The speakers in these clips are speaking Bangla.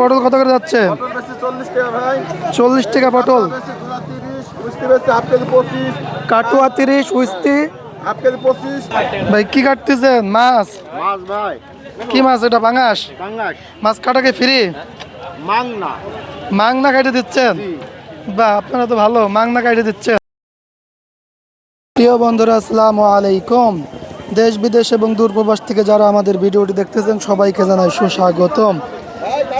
পটল কত করে যাচ্ছে? চল্লিশ টাকা পটল। কাটুয়া তিরিশ উস্তি ভাই কি কাটতেছেন? মাছ? কি মাছ এটা কাঙ্গাস মাছ কাটাকে ফ্রি মাংনা। মাংনা কাটে দিচ্ছেন? বা আপনারা তো ভালো মাংনা কাটে দিচ্ছেন। প্রিয় বন্ধুরা আসসালামু আলাইকুম। দেশ বিদেশ এবং দূরপ্রবাস থেকে যারা আমাদের ভিডিওটি দেখতেছেন সবাইকে জানাই সুস্বাগতম।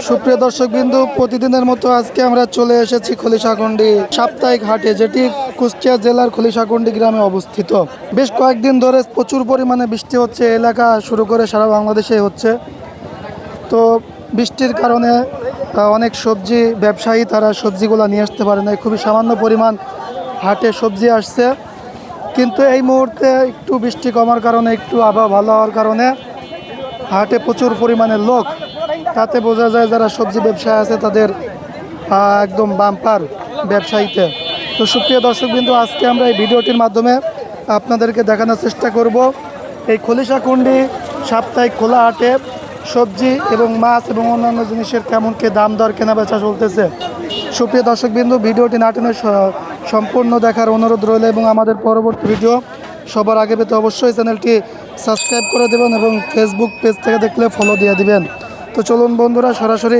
সুপ্রিয় দর্শক বিন্দু প্রতিদিনের মতো আজকে আমরা চলে এসেছি খলিশাকুন্ডি সাপ্তাহিক হাটে, যেটি কুষ্টিয়া জেলার খলিশাকুন্ডি গ্রামে অবস্থিত। বেশ কয়েকদিন ধরে প্রচুর পরিমাণে বৃষ্টি হচ্ছে, এলাকা শুরু করে সারা বাংলাদেশে হচ্ছে। তো বৃষ্টির কারণে অনেক সবজি ব্যবসায়ী তারা সবজিগুলো নিয়ে আসতে পারে না খুবই সামান্য পরিমাণ হাটে সবজি আসছে। কিন্তু এই মুহূর্তে একটু বৃষ্টি কমার কারণে, একটু আবহাওয়া ভালো হওয়ার কারণে হাটে প্রচুর পরিমাণে লোক তাতে বোঝা যায় যারা সবজি ব্যবসায় আছে তাদের একদম বাম্পার ব্যবসায়ীতে। তো সুপ্রিয় দর্শকবৃন্দ, আজকে আমরা এই ভিডিওটির মাধ্যমে আপনাদেরকে দেখানোর চেষ্টা করব এই খলিশাকুন্ডি সাপ্তাহিক খোলা হাটে সবজি এবং মাছ এবং অন্যান্য জিনিসের কেমন কে দাম দর কেনা বেচা চলতেছে। সুপ্রিয় দর্শকবৃন্দ, ভিডিওটি না টেনে সম্পূর্ণ দেখার অনুরোধ রইল এবং আমাদের পরবর্তী ভিডিও সবার আগে পেতে অবশ্যই চ্যানেলটি সাবস্ক্রাইব করে দেবেন এবং ফেসবুক পেজ থেকে দেখলে ফলো দিয়ে দিবেন। তো চলুন বন্ধুরা সরাসরি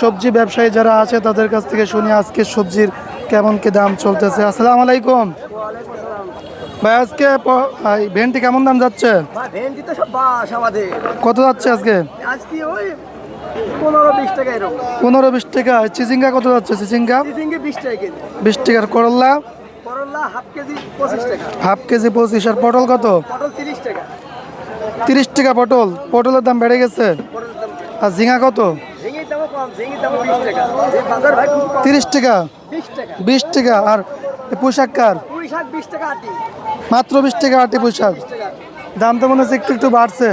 সবজি ব্যবসায়ী যারা আছে তাদের কাছ থেকে শুনি আজকে সবজির কেমন কি দাম চলতেছে। আসসালামু আলাইকুম। ভাই আজকে ভেন্টি কেমন দাম যাচ্ছে? কত যাচ্ছে আজকে? পনেরো বিশ টাকা চিচিঙ্গা কত যাচ্ছে? চিচিঙ্গা? বিশ টাকার করল্লা হাফ কেজি পঁচিশ হাফ কেজি পঁচিশ। আর পটল কত? তিরিশ টাকা পটল। পটলের দাম বেড়ে গেছে। আর ঝিঙা কত? তিরিশ টাকা? বিশ টাকা। আর পোশাক কার? মাত্র বিশ টাকা আটি পোশাক দাম তো মনে হচ্ছে একটু একটু বাড়ছে।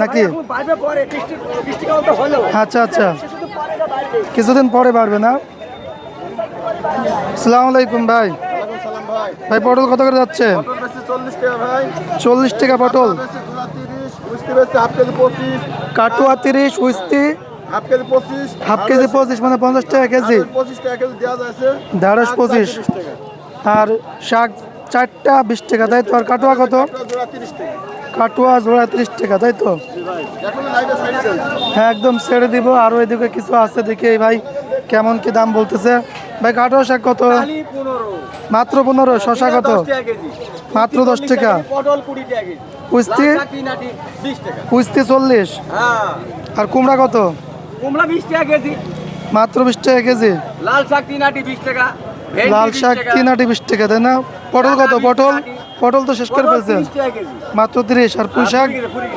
নাকি? আচ্ছা আচ্ছা। কিছুদিন পরে বাড়বে না? সালাম আলাইকুম ভাই। ভাই। ভাই পটল কত করে যাচ্ছে? চল্লিশ টাকা ভাই। চল্লিশ টাকা পটল। কাটুয়া তিরিশ উস্তি হাফ কেজি পঁচিশ। হাফ কেজি পঁচিশ মানে পঞ্চাশ টাকা কেজি। পঁচিশ টাকা কেজি দেওয়া যাচ্ছে। ঢেঁড়স পঁচিশ। আর শাক চারটা বিশ টাকা তাই তো? আর কাটুয়া কত? কাটুয়া জোড়া ত্রিশ টাকা। তাই তো? হ্যাঁ একদম ছেড়ে দিব। আরও এদিকে কিছু আছে দেখি এই ভাই কেমন কি দাম বলতেছে। ভাই কাটুয়া শাক কত? মাত্র পনেরো শশা কত? মাত্র দশ টাকা। পটল কুড়ি টাকা উস্তি উস্তি চল্লিশ। হ্যাঁ। আর কুমড়া কত? কুমড়া বিশ টাকা কেজি। মাত্র বিশ টাকা কেজি। লাল শাক তিন আটি বিশ টাকা লাল শাক তিন আটি বিশ টাকা তাই না? পটল কত? পটল? পটল তো শেষ করে 30 মাত্র তিরিশ। আর পুঁশাক গেলে, ফুরি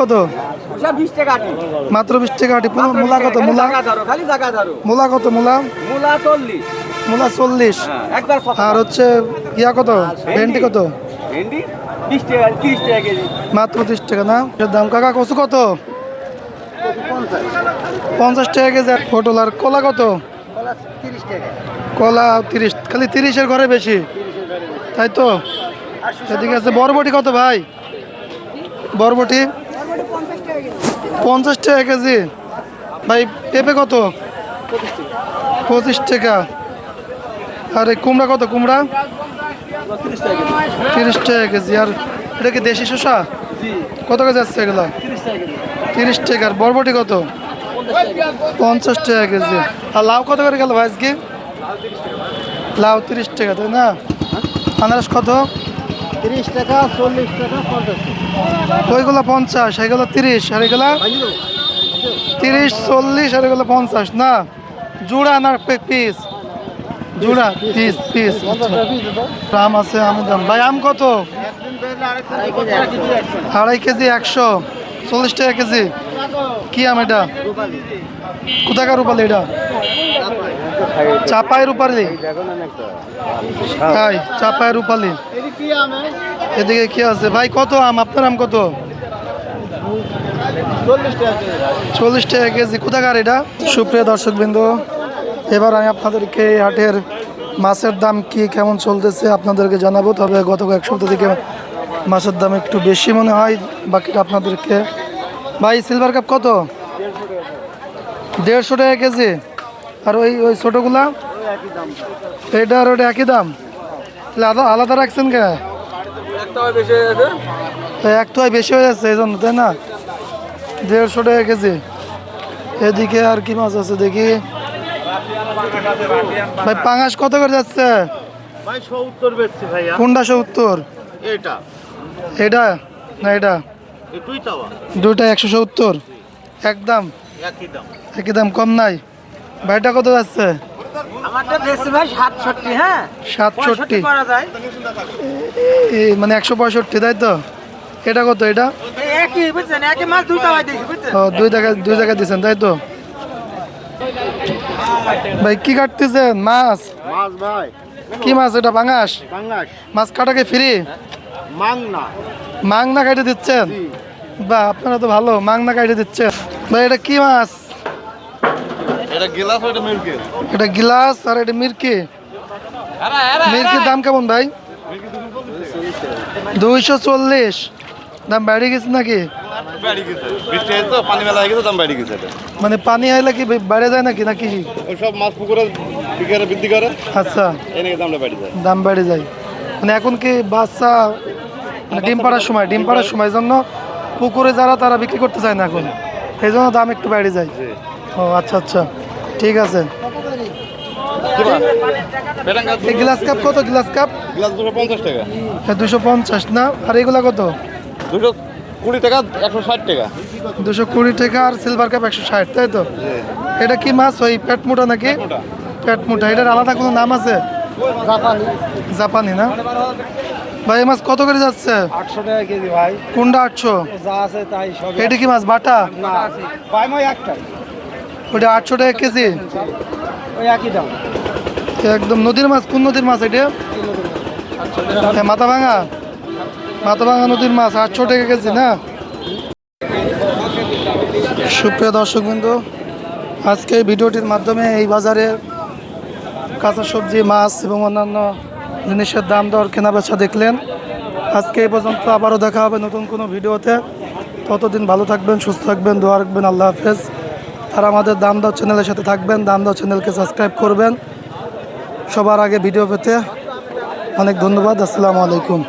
কত? মাত্র বিশ টাকা আটি। মূলা কত? মূলা? মূলা কত? মূলা? মূলা চল্লিশ। মূলা চল্লিশ। আর হচ্ছে ইয়া কত? ভেন্ডি। কত? ভেন্ডি? মাত্র ত্রিশ টাকা না? এর দাম কাকা কচু কত? পঞ্চাশ টাকা কেজি। আর পটল আর কলা কত? কলা তিরিশ খালি তিরিশের ঘরে বেশি। তাই তো? এদিকে আছে বরবটি কত ভাই? বরবটি? পঞ্চাশ টাকা কেজি। ভাই পেঁপে কত? পঁচিশ টাকা। আর এই কুমড়া কত কুমড়া? তিরিশ টাকা কেজি। আর এটা কি দেশি শসা? কত কেজি আসছে এগুলো? তিরিশ টাকা কেজি। তিরিশ টাকা। আর বরবটি কত? পঞ্চাশ টাকা কেজি। আর লাউ কত করে গেল ভাই আজকে? লাউ তিরিশ টাকা। তাই না? আনারস কত? তিরিশ টাকা চল্লিশ টাকা পঞ্চাশ ওইগুলো পঞ্চাশ এগুলো তিরিশ আর এগুলো? তিরিশ চল্লিশ আর এগুলো পঞ্চাশ না? জুড়া না পিস জুড়া পিস পিস আম আছে আমের দাম ভাই আম কত? আড়াই কেজি একশো? চল্লিশ টাকা কেজি। কি আম এটা? কোথাকার রূপালি এটা? চাপাই রূপালি। তাই চাপাই রূপালি। এদিকে কি আছে? ভাই কত আম? আপনার আম কত? চল্লিশ টাকা কেজি। কোথাকার এটা? সুপ্রিয় দর্শকবৃন্দ এবার আমি আপনাদেরকে এই হাটের মাছের দাম কি কেমন চলতেছে আপনাদেরকে জানাব, তবে গত এক সপ্তাহ থেকে মাছের দাম একটু বেশি মনে হয়, বাকিটা আপনাদেরকে ভাই সিলভার কাপ কত? দেড়শো টাকা কেজি। আর ওই ওই ছোটোগুলা? এটা আর ওটা একই দাম। তাহলে আলাদা রাখছেন কে? এক তো বেশি হয়ে যাচ্ছে, এই জন্য, তাই না? দেড়শো টাকা কেজি। এদিকে আর কি মাছ আছে দেখি। ভাই পাঙাশ কত করে যাচ্ছে? ভাই সত্তর বেচছি ভাইয়া। কোনটা সত্তর? এটা। এটা না এটা? দুইটা একশো সত্তর। একদম একই দাম। কম নাই। ভাইটা কত যাচ্ছে? সাতষট্টি হ্যাঁ। মানে একশো পঁয়ষট্টি তাই তো? এটা কত এটা? দুই জায়গায় দুই জায়গায় দিচ্ছেন তাই তো? ভাই কি কাটতেছেন? মাছ? মাছ ভাই। কি মাছ এটা বাংলাস মাছ কাটাকে ফ্রি? মাংনা। মাংনা কাটে দিচ্ছেন? বা আপনারা তো ভালো মাংনা কাটে দিচ্ছেন। ভাই এটা কি মাছ? এটা গেলাস মিল্কের এটা গিলাস আর এটা মির্কি। মির্কির দাম কেমন ভাই? দুইশো চল্লিশ। দাম বেড়ে গেছে নাকি? বৃষ্টি তো পানি মেলা হয়ে গেছে দাম বাড়ি গেছে মানে পানি আইলে কি বেড়ে যায় নাকি নাকি? সব মাছ পুকুরে বিকারে বৃদ্ধি করে। আচ্ছা। এনে দামটা বাড়ি যায়। দাম বেড়ে যায়। মানে এখন কি বাচ্চা মানে ডিম পাড়ার সময় ডিম পাড়ার সময় জন্য পুকুরে যারা তারা বিক্রি করতে চায় না এখন। সেই জন্য দাম একটু বেড়ে যায়। ও আচ্ছা আচ্ছা। ঠিক আছে। গ্লাস কাপ কত গ্লাস কাপ? গ্লাস দুশো পঞ্চাশ টাকা। দুশো পঞ্চাশ না? আর এগুলা কত? দুশো কুড়ি টাকা একশো ষাট টাকা। দুশো কুড়ি টাকা আর সিলভার কাপ একশো ষাট তাই তো? এটা কি মাছ? ওই পেট মোটা নাকি। পেট মোটা এটার আলাদা কোনো নাম আছে? জাপানি। না? ভাই এই মাছ কত করে যাচ্ছে? আটশো টাকা কেজি ভাই। কোনটা আটশো? যা আছে তাই সব এটা কি মাছ বাটা? না একটাই ওটা আটশো টাকা কেজি? ওই একই দাম। একদম নদীর মাছ কোন নদীর মাছ এটা? মাথা ভাঙা মাথা ভাঙা নদীর মাছ, আটশো টাকা কেজি, না? সুপ্রিয় দর্শক বিন্দু আজকে ভিডিওটির মাধ্যমে এই বাজারে কাঁচা সবজি, মাছ এবং অন্যান্য জিনিসের দাম দর কেনা বেচা দেখলেন। আজকে এই পর্যন্ত আবারও দেখা হবে নতুন কোনো ভিডিওতে। ততদিন ভালো থাকবেন, সুস্থ থাকবেন, দোয়া রাখবেন, আল্লাহ হাফেজ। আর আমাদের দাম দর চ্যানেলের সাথে থাকবেন, দাম দর চ্যানেলকে সাবস্ক্রাইব করবেন। সবার আগে ভিডিও পেতে অনেক ধন্যবাদ, আসসালামু আলাইকুম।